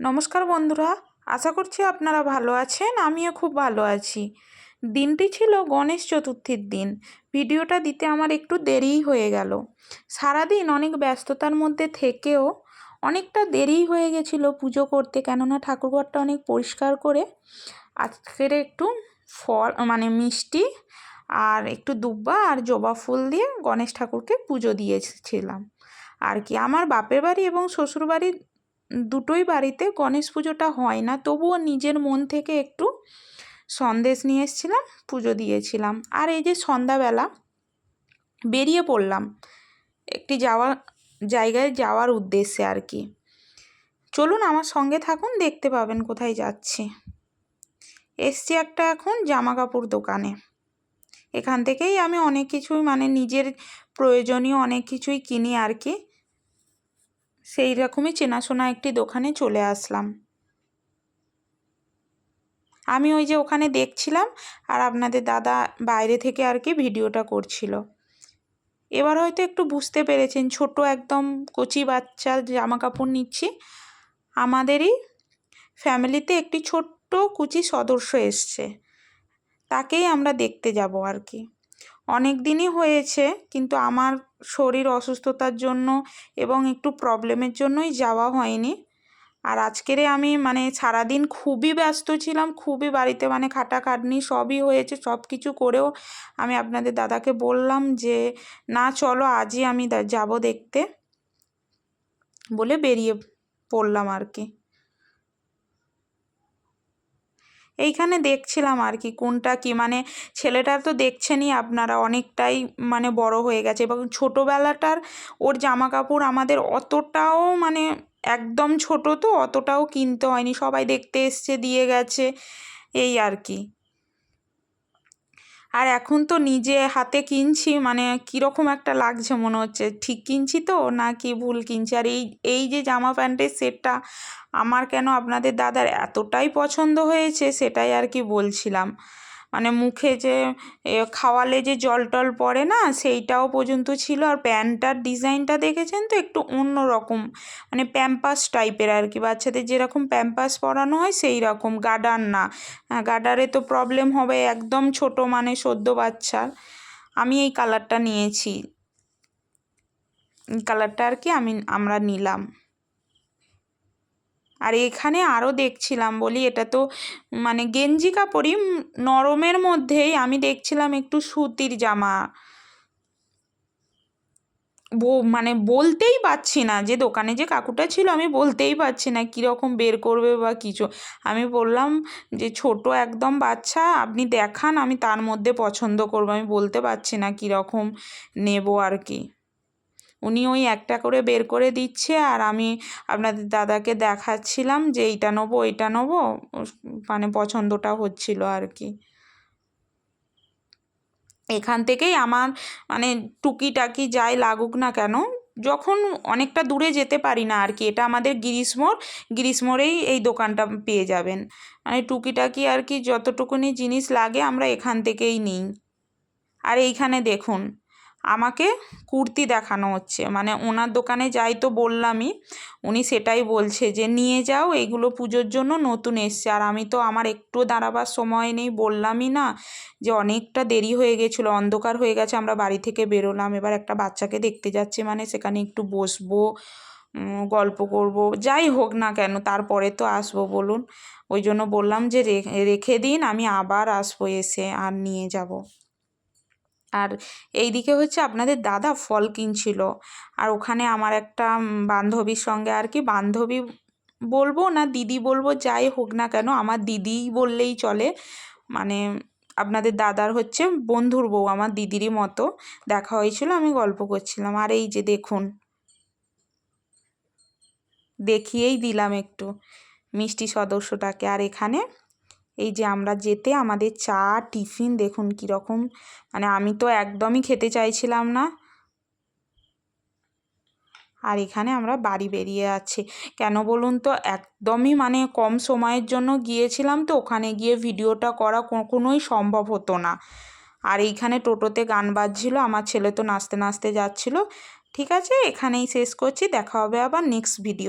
নমস্কার বন্ধুরা, আশা করছি আপনারা ভালো আছেন, আমিও খুব ভালো আছি। দিনটি ছিল গণেশ চতুর্থীর দিন, ভিডিওটা দিতে আমার একটু দেরিই হয়ে গেল। সারাদিন অনেক ব্যস্ততার মধ্যে থেকেও অনেকটা দেরিই হয়ে গেছিল পুজো করতে, কেননা ঠাকুরঘরটা অনেক পরিষ্কার করে, আজকের একটু ফল মানে মিষ্টি আর একটু দুব্বা আর জবা ফুল দিয়ে গণেশ ঠাকুরকে পুজো দিয়েছিলাম। আর কি, আমার বাপের বাড়ি এবং শ্বশুর বাড়ির দুটোই বাড়িতে গণেশ পুজোটা হয় না। তবুও নিজের মন থেকে একটু সন্দেশ নিয়ে এসেছিলাম, পুজো দিয়েছিলাম। আর এই যে সন্ধ্যাবেলা বেরিয়ে পড়লাম একটি যাওয়ার জায়গায় যাওয়ার উদ্দেশ্যে আর কি। চলুন আমার সঙ্গে থাকুন, দেখতে পাবেন কোথায় যাচ্ছি। এসছি একটা এখন জামা কাপড় দোকানে। এখান থেকেই আমি অনেক কিছুই মানে নিজের প্রয়োজনীয় অনেক কিছুই কিনি আর কি। সেই রকমই চেনাশোনা একটি দোকানে চলে আসলাম। আমি ওই যে ওখানে দেখছিলাম আর আপনাদের দাদা বাইরে থেকে আর কি ভিডিওটা করছিল। এবার হয়তো একটু বুঝতে পেরেছেন, ছোট একদম কচি বাচ্চার জামা কাপড় নিচ্ছি। আমাদেরই ফ্যামিলিতে একটি ছোট্ট কুচি সদস্য এসছে। তাকেই আমরা দেখতে যাব আর কি। অনেক দিনই হয়েছে, কিন্তু আমার শরীর অসুস্থতার জন্য এবং একটু প্রবলেমের জন্যই যাওয়া হয়নি। আর আজকেরে আমি মানে সারাদিন খুবই ব্যস্ত ছিলাম, খুবই বাড়িতে মানে খাটাখাটনি সবই হয়েছে সব কিছু করেও আমি আপনাদের দাদাকে বললাম যে, না, চলো আজই আমি যাব দেখতে। বলে বেরিয়ে পড়লাম আর কি। এইখানে দেখছিলাম আর কি কোনটা কি মানে ছেলেটার তো দেখছেনই আপনারা অনেকটাই মানে বড় হয়ে গেছে এবং ছোটোবেলাটার ওর জামা কাপড় আমাদের অতটাও মানে একদম ছোট তো অতটাও কিনতে হয়নি, সবাই দেখতে এসছে দিয়ে গেছে, এই আর কি। আর এখন তো নিজে হাতে কিনছি মানে কীরকম একটা লাগছে মনে হচ্ছে। ঠিক কিনছি তো না কি ভুল কিনছি? আর এই এই যে জামা প্যান্টের সেটটা আমার কেন আপনাদের দাদার এতটাই পছন্দ হয়েছে সেটাই আর কি বলছিলাম। মানে মুখে যে খাওয়ালে যে জল টল পড়ে না, সেইটাও পর্যন্ত ছিল। আর প্যান্টটার ডিজাইনটা দেখেছেন তো? একটু অন্য রকম মানে প্যাম্পাস টাইপের আর কি। বাচ্চাদের যেরকম প্যাম্পাস পরানো হয় সেই রকম গার্ডার না। গার্ডারে তো প্রবলেম হবে একদম ছোট মানে সদ্য বাচ্চার। আমি এই কালারটা নিয়েছি। কালারটা আর কি আমি, আমরা নিলাম। আর এখানে আরও দেখছিলাম বলি, এটা তো মানে গেঞ্জি কাপড়ই নরমের মধ্যেই আমি দেখছিলাম একটু সুতির জামা। মানে বলতেই পারছি না যে দোকানে যে কাকুটা ছিল, আমি বলতেই পারছি না কীরকম বের করবে বা কিছু। আমি বললাম যে, ছোট একদম বাচ্চা, আপনি দেখান, আমি তার মধ্যে পছন্দ করব। আমি বলতে পারছি না কীরকম নেব আর কি। উনি ওই একটা করে বের করে দিচ্ছে আর আমি আপনাদের দাদাকে দেখাচ্ছিলাম যে এইটা নেব এইটা নেব মানে পছন্দটা হচ্ছিল আর কি। এখান থেকেই আমার মানে টুকিটাকি যাই লাগুক না কেন, যখন অনেকটা দূরে যেতে পারি না আর কি, এটা আমাদের গ্রীষ্মর গ্রীষ্মরেই এই দোকানটা পেয়ে যাবেন। মানে টুকিটাকি আর কি যতটুকুনি জিনিস লাগে আমরা এখান থেকেই নিই। আর এইখানে দেখুন আমাকে কুর্তি দেখানো হচ্ছে। মানে ওনার দোকানে যাই তো বললামই, উনি সেটাই বলছে যে, নিয়ে যাও, এগুলো পুজোর জন্য নতুন এসছে। আর আমি তো আমার একটু দাঁড়াবার সময় নেই, বললামই না যে, অনেকটা দেরি হয়ে গেছিল, অন্ধকার হয়ে গেছে, আমরা বাড়ি থেকে বেরোলাম। এবার একটা বাচ্চাকে দেখতে যাচ্ছি মানে সেখানে একটু বসবো গল্প করব, যাই হোক না কেন, তারপরে তো আসব, বলুন। ওই জন্য বললাম যে রেখে দিন, আমি আবার আসব এসে, আর নিয়ে যাব। আর এই দিকে হচ্ছে আপনাদের দাদা ফল কিনছিল। আর ওখানে আমার একটা বান্ধবীর সঙ্গে আর কি, বান্ধবী বলব না দিদি বলব, যাই হোক না কেন, আমার দিদিই বললেই চলে। মানে আপনাদের দাদার হচ্ছে বন্ধুর বউ, আমার দিদিরই মতো। দেখা হয়েছিল, আমি গল্প করছিলাম। আর এই যে দেখুন, দেখিয়েই দিলাম একটু মিষ্টি সদস্যটাকে। আর এখানে এই যে আমরা যেতে আমাদের চা, টিফিন দেখুন কীরকম মানে আমি তো একদমই খেতে চাইছিলাম না। আর এখানে আমরা বাড়ি বেরিয়ে যাচ্ছি। কেন বলুন তো, একদমই মানে কম সময়ের জন্য গিয়েছিলাম তো, ওখানে গিয়ে ভিডিওটা করা কোনোই সম্ভব হতো না। আর এইখানে টোটোতে গান বাজছিল, আমার ছেলে তো নাচতে নাচতে যাচ্ছিল। ঠিক আছে, এখানেই শেষ করছি, দেখা হবে আবার নেক্সট ভিডিও